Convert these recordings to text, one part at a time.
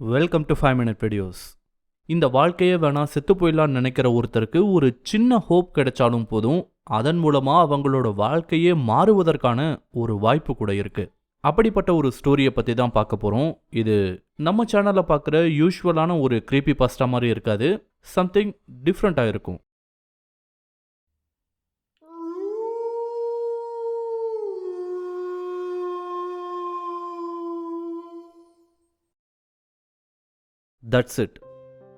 Welcome to five minute videos இந்த வாழ்க்கையே வேணாம் செத்து போயிடலான்னு நினைக்கிற ஒருத்தருக்கு ஒரு சின்ன ஹோப் கிடைச்சாலும் போதும் அதன் மூலமாக அவங்களோட வாழ்க்கையே மாறுவதற்கான ஒரு வாய்ப்பு கூட இருக்குது அப்படிப்பட்ட ஒரு ஸ்டோரியை பற்றி தான் பார்க்க போகிறோம் இது நம்ம சேனலில் பார்க்குற யூஷுவலான ஒரு கிரீப்பி பாஸ்டா மாதிரி இருக்காது. சம்திங் டிஃப்ரெண்ட்டாக இருக்கும். தட்ஸ் இட்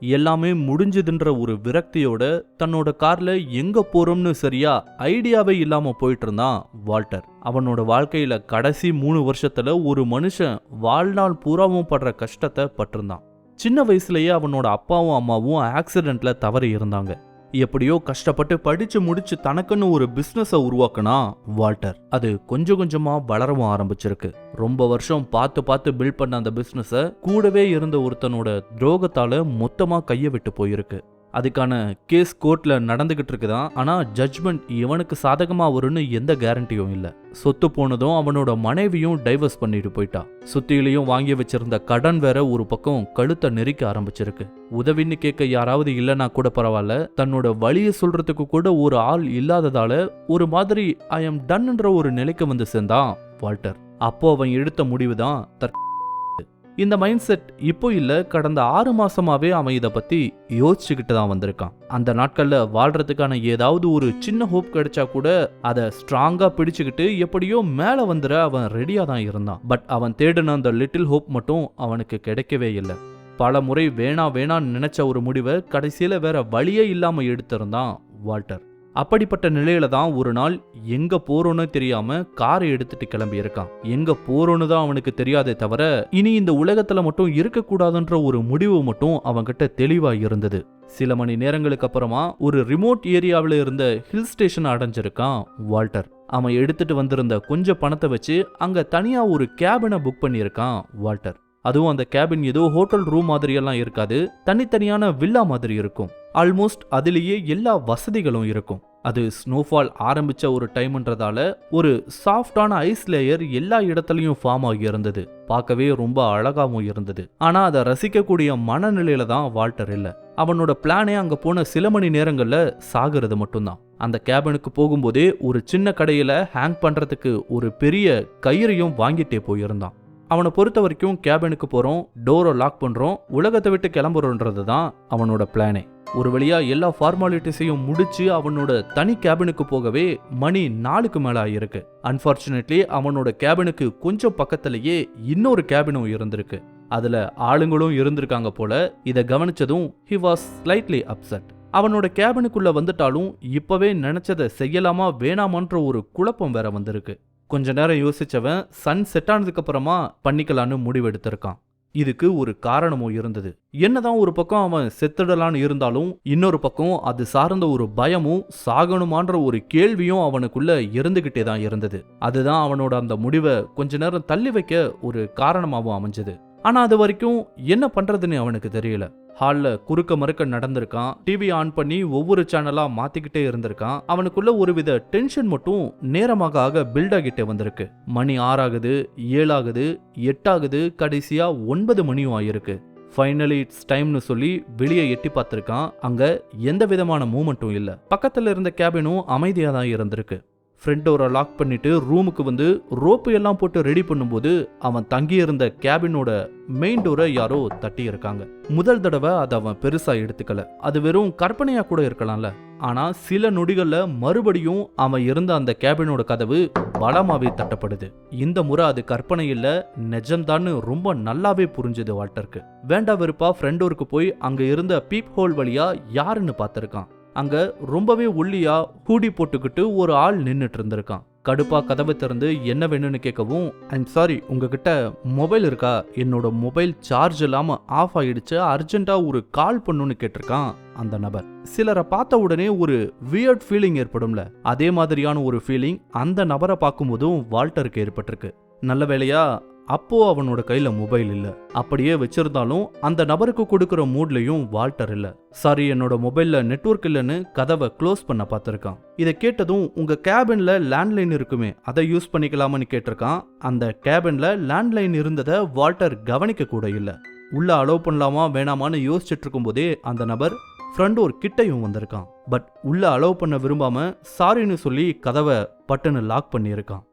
எல்லாமே முடிஞ்சுதுன்ற ஒரு விரக்தியோட தன்னோட கார்ல எங்க போறோம்னு சரியா ஐடியாவே இல்லாம போயிட்டு இருந்தான் வால்டர். அவனோட வாழ்க்கையில கடைசி மூணு வருஷத்துல ஒரு மனுஷன் வாழ்நாள் பூராவும் படுற கஷ்டத்தை பட்டிருந்தான். சின்ன வயசுலயே அவனோட அப்பாவும் அம்மாவும் ஆக்சிடென்ட்ல தவறி இருந்தாங்க. எப்படியோ கஷ்டப்பட்டு படிச்சு முடிச்சு தனக்குன்னு ஒரு பிசினஸ உருவாக்குனா வால்டர். அது கொஞ்சம் கொஞ்சமா வளரவும் ஆரம்பிச்சிருக்கு. ரொம்ப வருஷம் பார்த்து பார்த்து பில்ட் பண்ண அந்த பிசினஸ கூடவே இருந்த ஒருத்தனோட துரோகத்தால மொத்தமா கைய விட்டு போயிருக்கு. அதுக்கான கேஸ் கோர்ட்ல நடந்துகிட்டு இருக்குதான். ஆனா ஜட்ஜ்மெண்ட் இவனுக்கு சாதகமா வரும்னு எந்த கேரண்டியும் இல்ல. சொத்து போனதும் அவனோட மனைவியும் டைவர்ஸ் பண்ணிட்டு போயிட்டா. சுத்தியிலையும் வாங்கி வச்சிருந்த கடன் வேற ஒரு பக்கம் கழுத்தை நெரிக்க ஆரம்பிச்சிருக்கு. உதவின்னு கேட்க யாராவது இல்லைனா கூட பரவாயில்ல. தன்னோட வழியை சொல்றதுக்கு கூட ஒரு ஆள் இல்லாததால ஒரு மாதிரி ஐ எம் டன்ன்ற ஒரு நிலைக்கு வந்து சேர்ந்தான் வால்டர். அப்போ அவன் எடுத்த முடிவு தான் இந்த மைண்ட் செட் இப்போ இல்லை கடந்த ஆறு மாசமாவே அவன் இதை பத்தி யோசிச்சுக்கிட்டு தான் வந்திருக்கான். அந்த நாட்கள்ல வாழ்றதுக்கான ஏதாவது ஒரு சின்ன ஹோப் கிடைச்சா கூட அதை ஸ்ட்ராங்கா பிடிச்சுக்கிட்டு எப்படியோ மேல வந்துட அவன் ரெடியா தான் இருந்தான். பட் அவன் தேடின அந்த லிட்டில் ஹோப் மட்டும் அவனுக்கு கிடைக்கவே இல்லை. பல முறை வேணா வேணான்னு நினைச்ச ஒரு முடிவை கடைசியில வேற வழியே இல்லாம எடுத்திருந்தான் வால்டர். அப்படிப்பட்ட நிலையில தான் ஒரு நாள் எங்க போறோன்னு தெரியாம காரை எடுத்துட்டு கிளம்பி இருக்கான். எங்க போறோன்னு தான் அவனுக்கு தெரியாதே தவிர இனி இந்த உலகத்துல மட்டும் இருக்கக்கூடாதுன்ற ஒரு முடிவு மட்டும் அவன்கிட்ட தெளிவா இருந்தது. சில மணி நேரங்களுக்கு அப்புறமா ஒரு ரிமோட் ஏரியாவில் இருந்த ஹில் ஸ்டேஷன் அடைஞ்சிருக்கான் வால்டர். அவன் எடுத்துட்டு வந்திருந்த கொஞ்சம் பணத்தை வச்சு அங்க தனியா ஒரு கேபினை புக் பண்ணியிருக்கான் வால்டர். அதுவும் அந்த கேபின் ஏதோ ஹோட்டல் ரூம் மாதிரியெல்லாம் இருக்காது தனித்தனியான வில்லா மாதிரி இருக்கும். ஆல்மோஸ்ட் அதுலேயே எல்லா வசதிகளும் இருக்கும். அது ஸ்னோஃபால் ஆரம்பிச்ச ஒரு டைம்ன்றதால ஒரு சாஃப்டான ஐஸ் லேயர் எல்லா இடத்துலையும் ஃபார்ம் ஆகி இருந்தது. பார்க்கவே ரொம்ப அழகாகவும் இருந்தது. ஆனால் அதை ரசிக்கக்கூடிய மனநிலையில தான் வால்டர் இல்லை. அவனோட பிளானே அங்கே போன சில மணி நேரங்களில் சாகிறது மட்டும்தான். அந்த கேபினுக்கு போகும்போதே ஒரு சின்ன கடையில் ஹேங் பண்ணுறதுக்கு ஒரு பெரிய கயிறையும் வாங்கிட்டே போயிருந்தான். அவனை பொறுத்த வரைக்கும் கேபினுக்கு போகிறோம் டோரை லாக் பண்ணுறோம் உலகத்தை விட்டு கிளம்புறோன்றது தான் அவனோட பிளானே ஒரு வழியாக எல்லா ஃபார்மாலிட்டிஸையும் முடிச்சு அவனோட தனி கேபினுக்கு போகவே மணி நாலுக்கு மேலே ஆயிருக்கு. அன்ஃபார்ச்சுனேட்லி அவனோட கேபினுக்கு கொஞ்சம் பக்கத்துலேயே இன்னொரு கேபினும் இருந்திருக்கு. அதில் ஆளுங்களும் இருந்திருக்காங்க போல இதை கவனிச்சதும் ஹி வாஸ் ஸ்லைட்லி அப்செட் அவனோட கேபினுக்குள்ள வந்துட்டாலும் இப்பவே நினைச்சதை செய்யலாமா வேணாமான்ற ஒரு குழப்பம் வேற வந்திருக்கு. கொஞ்ச நேரம் யோசிச்சவன் சன் செட் ஆனதுக்கு அப்புறமா பண்ணிக்கலான்னு முடிவெடுத்திருக்கான். இதுக்கு ஒரு காரணமும் இருந்தது. என்னதான் ஒரு பக்கம் அவன் செத்துடலான்னு இருந்தாலும் இன்னொரு பக்கம் அது சார்ந்த ஒரு பயமும் சாகணுமான்ற ஒரு கேள்வியும் அவனுக்குள்ள இருந்துகிட்டே தான் இருந்தது. அதுதான் அவனோட அந்த முடிவை கொஞ்ச நேரம் தள்ளி வைக்க ஒரு காரணமாகவும் அமைஞ்சது. ஆனா அது வரைக்கும் என்ன பண்றதுன்னு அவனுக்கு தெரியல. ஹாலில் குறுக்க மறுக்க நடந்திருக்கான். டிவி ஆன் பண்ணி ஒவ்வொரு சேனலா மாத்திக்கிட்டே இருந்திருக்கான். அவனுக்குள்ள ஒருவித டென்ஷன் மட்டும் நேரமாக ஆக பில்ட் ஆகிட்டே வந்திருக்கு. மணி ஆறாகுது ஏழாகுது எட்டாகுது கடைசியா ஒன்பது மணியும் ஆயிருக்கு. ஃபைனலி இட்ஸ் டைம்னு சொல்லி வெளியே எட்டி பார்த்துருக்கான். அங்க எந்த விதமான மூமெண்ட்டும் இல்ல. பக்கத்துல இருந்த கேபினும் அமைதியா தான் இருந்திருக்கு. ஃப்ரண்ட் டோரை லாக் பண்ணிட்டு ரூமுக்கு வந்து ரோப்பு எல்லாம் போட்டு ரெடி பண்ணும்போது அவன் தங்கியிருந்த கேபினோட மெயின் டோரை யாரோ தட்டி இருக்காங்க முதல் தடவை அதை அவன் பெருசா எடுத்துக்கல. அது வெறும் கற்பனையா கூட இருக்கலாம்ல. ஆனா சில நொடிகள்ல மறுபடியும் அவன் இருந்த அந்த கேபினோட கதவு பலமாவே தட்டப்படுது. இந்த முறை அது கற்பனை இல்ல நிஜம்தான்னு ரொம்ப நல்லாவே புரிஞ்சுது வால்டருக்கு. வேண்டா வெறுப்பா ஃப்ரெண்டோருக்கு போய் அங்க இருந்த பீப் ஹோல் வழியா யாருன்னு பார்த்திருக்கான். அங்க ரொம்பவே ஒல்லியாக ஹூடி போட்டுக்கிட்டு ஒரு ஆள் நின்னுட்டு இருந்திருக்கான் கடுப்பா கதவை திறந்து என்ன வேணும்னு கேட்கவும் ஐம் சாரி உங்ககிட்ட மொபைல் இருக்கா? என்னோட மொபைல் சார்ஜ் இல்லாம ஆஃப் ஆயிடுச்சு அர்ஜென்ட்டா ஒரு கால் பண்ணுன்னு கேட்டிருக்கான் அந்த நபர். சிலரை பார்த்த உடனே ஒரு வியர்ட் ஃபீலிங் ஏற்படும்ல. அதே மாதிரியான ஒரு ஃபீலிங் அந்த நபரை பார்க்கும்போதும் வால்டருக்கு ஏற்பட்டிருக்கு. நல்ல வேளையா அப்போ அவனோட கையில மொபைல் இல்ல. அப்படியே வச்சிருந்தாலும் அந்த நபருக்கு கொடுக்கிற மூட்லயும் வால்டர் இல்ல. சாரி என்னோட மொபைல்ல நெட்வொர்க் இல்லைன்னு கதவை க்ளோஸ் பண்ண பார்த்துருக்கான். இதை கேட்டதும் உங்க கேபின்ல லேண்ட்லைன் இருக்குமே அதை யூஸ் பண்ணிக்கலாமான்னு கேட்டிருக்கான். அந்த கேபின்ல லேண்ட்லைன் இருந்ததை வால்டர் கவனிக்க கூட இல்ல. உள்ள அலோவ் பண்ணலாமா வேணாமான்னு யோசிச்சுட்டு இருக்கும்போதே அந்த நபர் ஃப்ரண்ட் ஒரு கிட்டையும் வந்திருக்கான். பட் உள்ள அலோவ் பண்ண விரும்பாம சாரின்னு சொல்லி கதவை பட்டுன்னு லாக் பண்ணியிருக்கான்.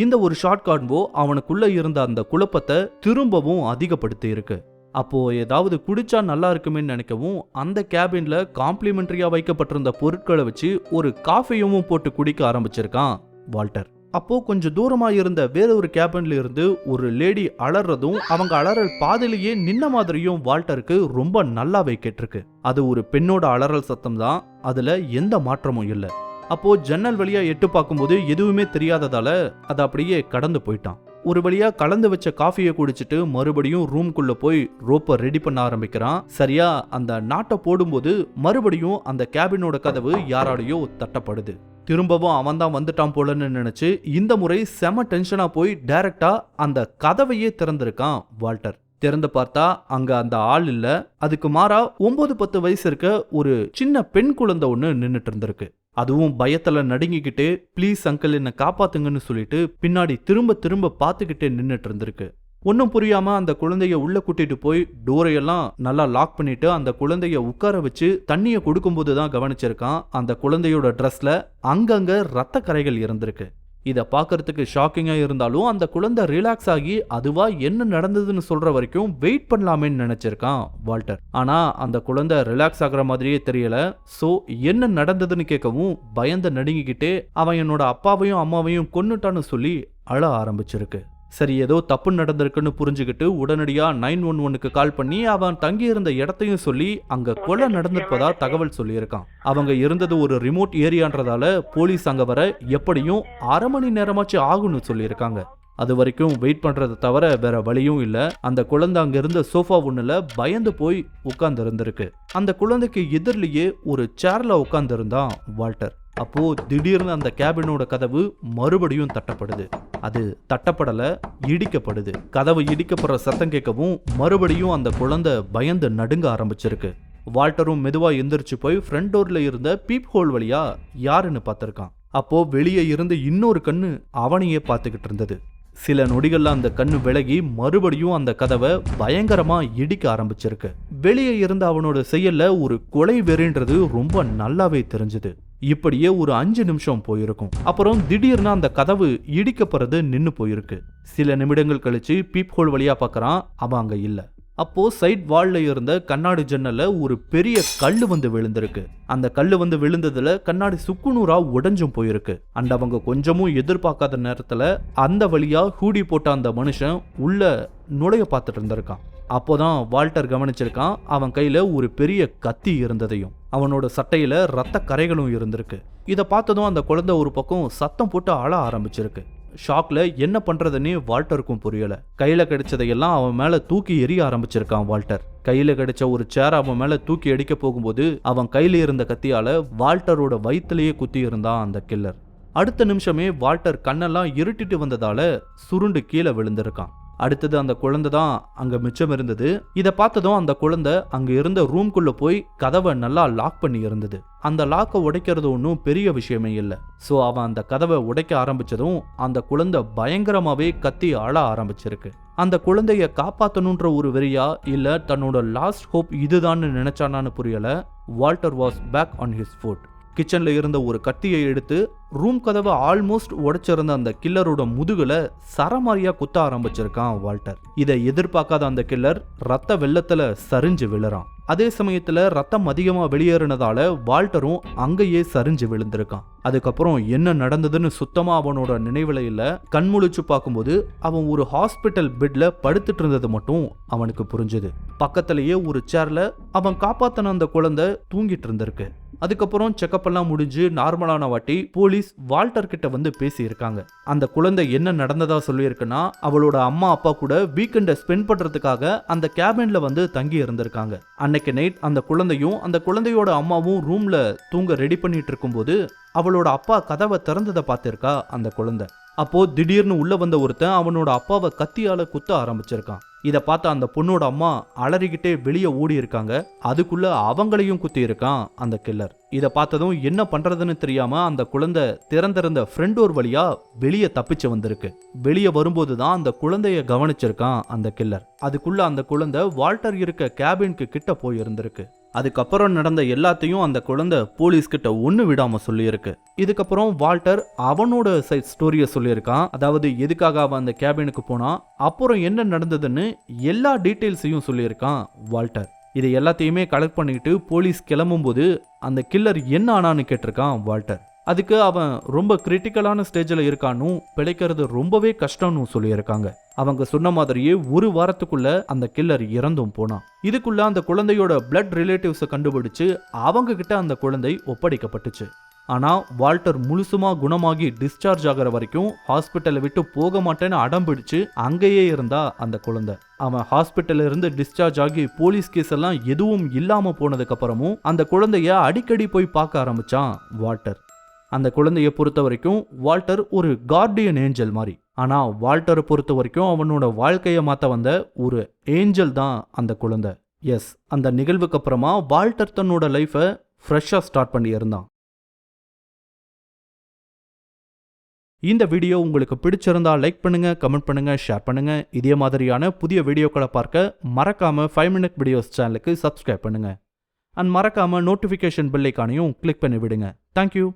இந்த ஒரு ஷார்ட் கான்போ அவனுக்குள்ள இருந்த அந்த குழப்பத்தை திரும்பவும் அதிகப்படுத்தி இருக்கு. அப்போ ஏதாவது குடிச்சா நல்லா இருக்குமே நினைக்கவும் அந்த கேபின்ல காம்ப்ளிமெண்டரியா வைக்கப்பட்டிருந்த பொருட்களை வச்சு ஒரு காஃபியும் போட்டு குடிக்க ஆரம்பிச்சிருக்கான் வால்டர். அப்போ கொஞ்சம் தூரமா இருந்த வேற ஒரு கேபின்ல இருந்து ஒரு லேடி அலறதும் அவங்க அலறல் பாதையிலேயே நின்ன மாதிரியும் வால்டருக்கு ரொம்ப நல்லாவே கேட்டிருக்கு. அது ஒரு பெண்ணோட அலறல் சத்தம் தான். அதுல எந்த மாற்றமும் இல்லை. அப்போ ஜன்னல் வழியா எட்டு பார்க்கும்போது எதுவுமே தெரியாததால அதை அப்படியே கடந்து போயிட்டான். ஒரு வழியா கலந்து வச்ச காஃபியை குடிச்சிட்டு மறுபடியும் ரூம்குள்ள போய் ரோப்பை ரெடி பண்ண ஆரம்பிக்கிறான். சரியா அந்த நாட்டை போடும்போது மறுபடியும் அந்த கேபினோட கதவு யாராலையோ தட்டப்படுது. திரும்பவும் அவன் தான் வந்துட்டான் போலன்னு நினைச்சு இந்த முறை செம டென்ஷனா போய் டைரக்டா அந்த கதவையே திறந்திருக்கான் வால்டர். திறந்து பார்த்தா அங்க அந்த ஆள் இல்ல. அதுக்கு மாறா ஒன்பது பத்து வயசு இருக்க ஒரு சின்ன பெண் குழந்தை ஒன்று நின்னுட்டு இருந்திருக்கு. அதுவும் பயத்துல நடுங்கிக்கிட்டு ப்ளீஸ் அங்கிள் என்னை காப்பாத்துங்கன்னு சொல்லிட்டு பின்னாடி திரும்ப திரும்ப பார்த்துக்கிட்டே நின்னுட்டு இருந்திருக்கு. ஒன்றும் புரியாம அந்த குழந்தைய உள்ள கூட்டிட்டு போய் டோரையெல்லாம் நல்லா லாக் பண்ணிட்டு அந்த குழந்தைய உட்கார வச்சு தண்ணியை கொடுக்கும்போது தான் கவனிச்சிருக்கான் அந்த குழந்தையோட ட்ரெஸ்ல அங்கங்க ரத்த கரைகள் இருந்திருக்கு. இதை பார்க்கறதுக்கு ஷாக்கிங்காக இருந்தாலும் அந்த குழந்தை ரிலாக்ஸ் ஆகி அதுவா என்ன நடந்ததுன்னு சொல்ற வரைக்கும் வெயிட் பண்ணலாமேன்னு நினைச்சிருக்கான் வால்டர். ஆனா அந்த குழந்தை ரிலாக்ஸ் ஆகுற மாதிரியே தெரியல. ஸோ என்ன நடந்ததுன்னு கேட்கவும் பயந்து நடுங்கிக்கிட்டே அவன் என்னோட அப்பாவையும் அம்மாவையும் கொன்னுட்டான்னு சொல்லி அழ ஆரம்பிச்சிருக்கு. சரி ஏதோ தப்பு நடந்திருக்குன்னு புரிஞ்சுக்கிட்டு உடனடியாக நைன் ஒன் ஒன்னுக்கு கால் பண்ணி அவன் தங்கியிருந்த இடத்தையும் சொல்லி அங்கே கொலை நடந்திருப்பதா தகவல் சொல்லியிருக்கான். அவங்க இருந்தது ஒரு ரிமோட் ஏரியான்றதால போலீஸ் அங்கே வர எப்படியும் அரை மணி நேரமாச்சு ஆகும்னு சொல்லியிருக்காங்க. அது வரைக்கும் வெயிட் பண்ணுறதை தவிர வேற வழியும் இல்லை. அந்த குழந்தை அங்க இருந்த சோஃபா ஒன்றில் பயந்து போய் உட்கார்ந்து இருந்திருக்கு அந்த குழந்தைக்கு எதிரிலேயே ஒரு சேரில் உட்காந்துருந்தான் வால்டர் அப்போது திடீர்னு அந்த கேபினோட கதவு மறுபடியும் தட்டப்படுது. அது தட்டப்படல இடிக்கப்படுது. கதவு இடிக்கப்படுற சத்தம் கேட்கவும் மறுபடியும் அந்த குழந்தை பயந்து நடுங்க ஆரம்பிச்சிருக்கு. வால்டரும் மெதுவா எந்திரிச்சு போய் ஃப்ரண்ட் டோர்ல இருந்த பீப் ஹோல் வழியா யாருன்னு பார்த்திருக்கான். அப்போ வெளியே இருந்து இன்னொரு கண்ணு அவனையே பார்த்துக்கிட்டு இருந்தது. சில நொடிகள்ல அந்த கண்ணு விலகி மறுபடியும் அந்த கதவை பயங்கரமா இடிக்க ஆரம்பிச்சிருக்கு. வெளியே இருந்த அவனோட செயல்ல ஒரு கொலை வெறின்றது ரொம்ப நல்லாவே தெரிஞ்சுது. இப்படியே ஒரு அஞ்சு நிமிஷம் போயிருக்கும். அப்புறம் திடீர்னு அந்த கதவு இடிக்கப்படுறது நின்று போயிருக்கு. சில நிமிடங்கள் கழிச்சு பீப் ஹோல் வழியா பார்க்கறான் அவன் அங்க இல்ல. அப்போ சைட் வால்ல இருந்த கண்ணாடி ஜன்னல்ல ஒரு பெரிய கல்லு வந்து விழுந்திருக்கு. அந்த கல்லு வந்து விழுந்ததுல கண்ணாடி சுக்குநூறா உடைஞ்சும் போயிருக்கு. அண்ட் அவங்க கொஞ்சமும் எதிர்பார்க்காத நேரத்துல அந்த வழியா ஹூடி போட்ட அந்த மனுஷன் உள்ள நுழைய பார்த்துட்டு இருந்திருக்கான். அப்போதான் வால்டர் கவனிச்சிருக்கான் அவன் கையில ஒரு பெரிய கத்தி இருந்ததையும். அவனோட சட்டையில் ரத்த கரைகளும் இருந்திருக்கு. இதை பார்த்ததும் அந்த குழந்தை ஒரு பக்கம் சத்தம் போட்டு அழ ஆரம்பிச்சிருக்கு. ஷாக்ல என்ன பண்றதுன்னு வால்டருக்கும் புரியல. கையில கிடைச்சதையெல்லாம் அவன் மேல தூக்கி எறிய ஆரம்பிச்சிருக்கான் வால்டர். கையில கிடைச்ச ஒரு சேர் அவன் மேல தூக்கி அடிக்க போகும்போது அவன் கையில இருந்த கத்தியால வால்டரோட வயிற்றுலயே குத்தி இருந்தான் அந்த கில்லர் அடுத்த நிமிஷமே வால்டர் கண்ணெல்லாம் இருட்டிட்டு வந்ததால சுருண்டு கீழே விழுந்திருக்கான். அடுத்தது அந்த குழந்தை தான் அங்க மிச்சம் இருந்தது. இதை பார்த்ததும் அந்த குழந்தை அங்க இருந்த ரூம்குள்ள போய் கதவை நல்லா லாக் பண்ணி இருந்தது. அந்த லாக்கை உடைக்கிறது ஒன்றும் பெரிய விஷயமே இல்லை. ஸோ அவன் அந்த கதவை உடைக்க ஆரம்பிச்சதும் அந்த குழந்தை பயங்கரமாவே கத்தி ஆள ஆரம்பிச்சிருக்கு. அந்த குழந்தைய காப்பாற்றணுன்ற ஒரு வெறியா இல்லை தன்னோட லாஸ்ட் ஹோப் இதுதான்னு நினைச்சானான்னு புரியல. Walter was back on his foot கிச்சனில் இருந்த ஒரு கத்தியை எடுத்து ரூம் கதவை ஆல்மோஸ்ட் உடைச்சிருந்த அந்த கில்லரோட முதுகுல சரமாரியா குத்த ஆரம்பிச்சிருக்கான் வால்டர். இதை எதிர்பார்க்காத அந்த கில்லர் ரத்த வெள்ளத்துல சரிஞ்சு விழுறான். அதே சமயத்துல ரத்தம் அதிகமா வெளியேறினதால வால்டரும் அங்கேயே சரிஞ்சு விழுந்திருக்கான். அதுக்கப்புறம் என்ன நடந்ததுன்னு சுத்தமா அவனோட நினைவுல இல்ல. கண்முழிச்சு பார்க்கும்போது அவன் ஒரு ஹாஸ்பிட்டல் பெட்ல படுத்துட்டு இருந்தது மட்டும் அவனுக்கு புரிஞ்சுது. பக்கத்திலேயே ஒரு சேர்ல அவன் காப்பாத்தின அந்த குழந்தை தூங்கிட்டு இருந்திருக்கு. அதுக்கப்புறம் செக்கப் எல்லாம் முடிஞ்சு நார்மலான வாட்டி போலீஸ் வால்டர் கிட்ட வந்து பேசியிருக்காங்க. அந்த குழந்தை என்ன நடந்ததா சொல்லியிருக்குன்னா அவளோட அம்மா அப்பா கூட வீக்கெண்டை ஸ்பெண்ட் பண்றதுக்காக அந்த கேபின்ல வந்து தங்கி இருந்திருக்காங்க. அன்னைக்கு நைட் அந்த குழந்தையும் அந்த குழந்தையோட அம்மாவும் ரூம்ல தூங்க ரெடி பண்ணிட்டு இருக்கும்போது அவளோட அப்பா கதவை திறந்ததை பார்த்திருக்கா அந்த குழந்தை. அப்போ திடீர்னு உள்ள வந்த ஒருத்தன் அவனோட அப்பாவை கத்தியால குத்த ஆரம்பிச்சிருக்கான். இதை பார்த்த அந்த பொண்ணோட அம்மா அலறிக்கிட்டே வெளியே ஓடி இருக்காங்க. அதுக்குள்ள அவங்களையும் குத்தி இருக்கான் அந்த கில்லர் இதை பார்த்ததும் என்ன பண்றதுன்னு தெரியாம அந்த குழந்தை திறந்திருந்த ஃப்ரெண்ட் டோர் வழியா வெளியே தப்பிச்சு வந்திருக்கு. வெளியே வரும்போது தான் அந்த குழந்தைய கவனிச்சிருக்கான் அந்த கில்லர் அதுக்குள்ள அந்த குழந்தை வால்டர் இருக்க கேபின்க்கு கிட்ட போயிருந்திருக்கு. அதுக்கப்புறம் நடந்த எல்லாத்தையும் அந்த குழந்தை போலீஸ் ஒன்று விடாமல் சொல்லியிருக்கு. இதுக்கப்புறம் வால்டர் அவனோட சைட் ஸ்டோரியை சொல்லியிருக்கான். அதாவது எதுக்காக அவன் அந்த கேபினுக்கு போனான் அப்புறம் என்ன நடந்ததுன்னு எல்லா டீட்டெயில்ஸையும் சொல்லியிருக்கான் வால்டர். இது எல்லாத்தையுமே கலெக்ட் பண்ணிக்கிட்டு போலீஸ் கிளம்பும்போது அந்த கில்லர் என்ன ஆனான்னு கேட்டிருக்கான் வால்டர். அதுக்கு அவன் ரொம்ப கிரிட்டிக்கலான ஸ்டேஜில் இருக்கானும் பிழைக்கிறது ரொம்பவே கஷ்டம்னு சொல்லியிருக்காங்க. அவங்க சொன்ன மாதிரியே ஒரு வாரத்துக்குள்ள அந்த கில்லர் இறந்தும் போனான். இதுக்குள்ள அந்த குழந்தையோட பிளட் ரிலேட்டிவ்ஸை கண்டுபிடிச்சு அவங்க கிட்ட அந்த குழந்தை ஒப்படைக்கப்பட்டுச்சு. ஆனால் வால்டர் முழுசுமா குணமாகி டிஸ்சார்ஜ் ஆகிற வரைக்கும் ஹாஸ்பிட்டலை விட்டு போக மாட்டேன்னு அடம் பிடிச்சு அங்கேயே இருந்தா அந்த குழந்தை. அவன் ஹாஸ்பிட்டல்ல இருந்து டிஸ்சார்ஜ் ஆகி போலீஸ் கேஸ் எல்லாம் எதுவும் இல்லாம போனதுக்கு அப்புறமும் அந்த குழந்தைய அடிக்கடி போய் பார்க்க ஆரம்பிச்சான் வால்டர். அந்த குழந்தையை பொறுத்த வரைக்கும் வால்டர் ஒரு கார்டியன் ஏஞ்சல் மாதிரி. ஆனா வால்டரை பொறுத்த வரைக்கும் அவனோட வாழ்க்கையை மாத்த வந்த ஒரு ஏஞ்சல் தான் அந்த குழந்தை. எஸ் அந்த நிகழ்வுக்கு அப்புறமா வால்டர் தன்னோட லைஃப்பை ஃப்ரெஷ்ஷாக ஸ்டார்ட் பண்ணியிருந்தான் இந்த வீடியோ உங்களுக்கு பிடிச்சிருந்தா லைக் பண்ணுங்க கமெண்ட் பண்ணுங்க ஷேர் பண்ணுங்க. இதே மாதிரியான புதிய வீடியோக்களை பார்க்க மறக்காம ஃபைவ் மினிட் வீடியோஸ் சேனலுக்கு சப்ஸ்கிரைப் பண்ணுங்க. அண்ட் மறக்காம நோட்டிஃபிகேஷன் பில்லைக்கானையும் கிளிக் பண்ணி விடுங்க. Thank you